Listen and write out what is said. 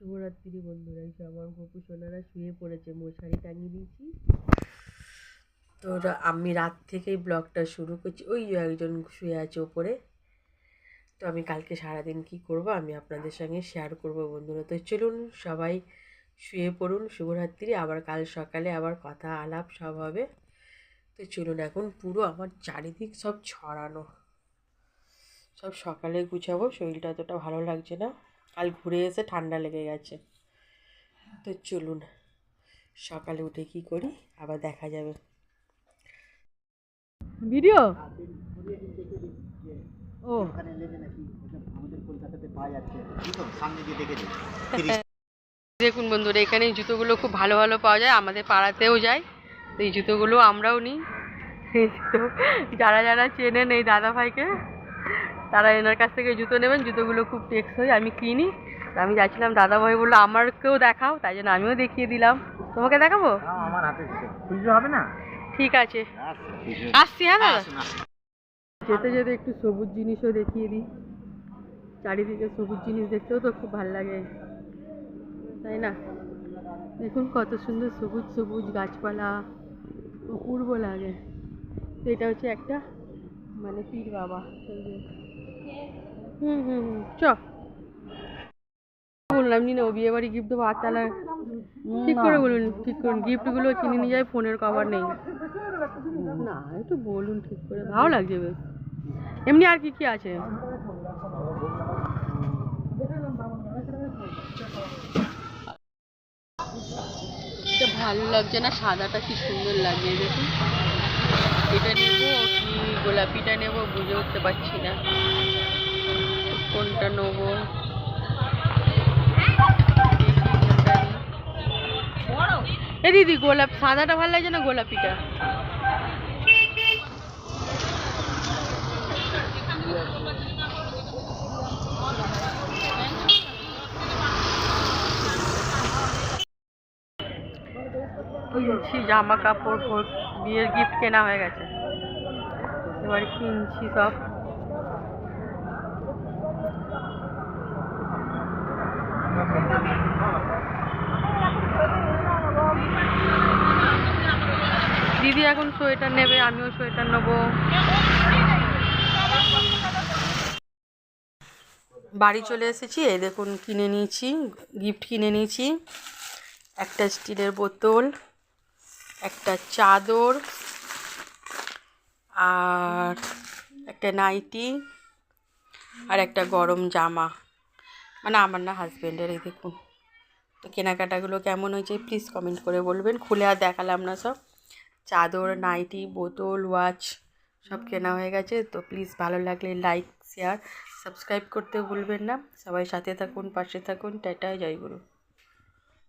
শুভরাত্রি বন্ধুরা এই আমার গপু সোনারা শুয়ে পড়েছে, মশারি টাঙিয়ে দিয়েছি। তো আমি রাত থেকেই ব্লগটা শুরু করছি। ওই একজন শুয়ে আছে ওপরে। তো আমি কালকে সারাদিন কি করব, আমি আপনাদের সঙ্গে শেয়ার করব বন্ধুরা। তো চলুন সবাই শুয়ে পড়ুন, শুভরাত্রি। আবার কাল সকালে আবার কথা আলাপ সব হবে। তো চলুন এখন পুরো আমার চারিদিক সব ছড়ানো। সব সকালে গুছাবো, শরীরটা অতটা ভালো লাগছে না। কাল ঘুরে এসে ঠান্ডা লেগে গেছে। তো চলুন, সকালে উঠে কি করি? আবার দেখা যাবে। ভিডিও? ও। কলকাতাতে পাওয়া যাচ্ছে দেখুন বন্ধুরা, এখানে এই জুতোগুলো খুব ভালো ভালো পাওয়া যায়, আমাদের পাড়াতেও যায়। তো এই জুতোগুলো আমরাও নিই। জুতো যারা যারা চেনেন এই দাদা ভাইকে তারা এনার কাছ থেকে জুতো নেবেন জুতোগুলো খুব টেকসই আমি কিনি। আমি যাচ্ছিলাম দাদা ভাই বলল আমারকেও দেখাও। তাই জন্য আমিও দেখিয়ে দিলাম। তোমাকে দেখাবো? হ্যাঁ আমার হাতে হবে না? ঠিক আছে। আসছি হ্যাঁ দাদা। যেতে যেতে একটু সবুজ জিনিসও দেখিয়ে দিই। চারিদিকে সবুজ জিনিস দেখতেও তো খুব ভালো লাগে। তাই না? দেখুন কত সুন্দর সবুজ সবুজ গাছপালা। অপূর্ব লাগে। তো এটা হচ্ছে একটা মানে পীর বাবা হুম হুম হুম চ। বললাম নি না ও বিয়ে বাড়ি গিফট দেবো। আর তাহলে ঠিক করে বলুন ঠিক করুন। গিফটগুলো কিনে নিয়ে যায় ফোনের কভার নেই। না একটু বলুন ঠিক করে ভালো লাগছে বেশ। এমনি আর কি কি আছে? ভালো লাগছে না সাদাটা কি সুন্দর লাগে দেখুন। এটা নেব কি গোলাপিটা নেব বুঝে উঠতে পারছি না। কোনটা নেব? এ দিদি, গোলাপ, সাদাটা ভালো লাগছে না গোলাপিটা? জামা কাপড় বিয়ের গিফট কেনা হয়ে গেছে। এবার কিনছি সব। দিদি এখন সোয়েটার নেবে, আমিও সোয়েটার নেব। বাড়ি চলে এসেছি, এই দেখুন কিনে নিয়েছি গিফট কিনে নিয়েছি। একটা স্টিলের বোতল। একটা চাদর আর একটা নাইটি আর একটা গরম জামা। মানে আমার না হাজব্যান্ডের এই দেখুন। তো কেনাকাটাগুলো কেমন হয়েছে প্লিজ কমেন্ট করে বলবেন। খুলে আর দেখালাম না সব। চাদর, নাইটি, বোতল ওয়াচ সব কেনা হয়ে গেছে। তো প্লিজ ভালো লাগলে লাইক শেয়ার সাবস্ক্রাইব করতে ভুলবেন না। সবাই সাথে থাকুন, পাশে থাকুন। টাটা, জয় গুরু।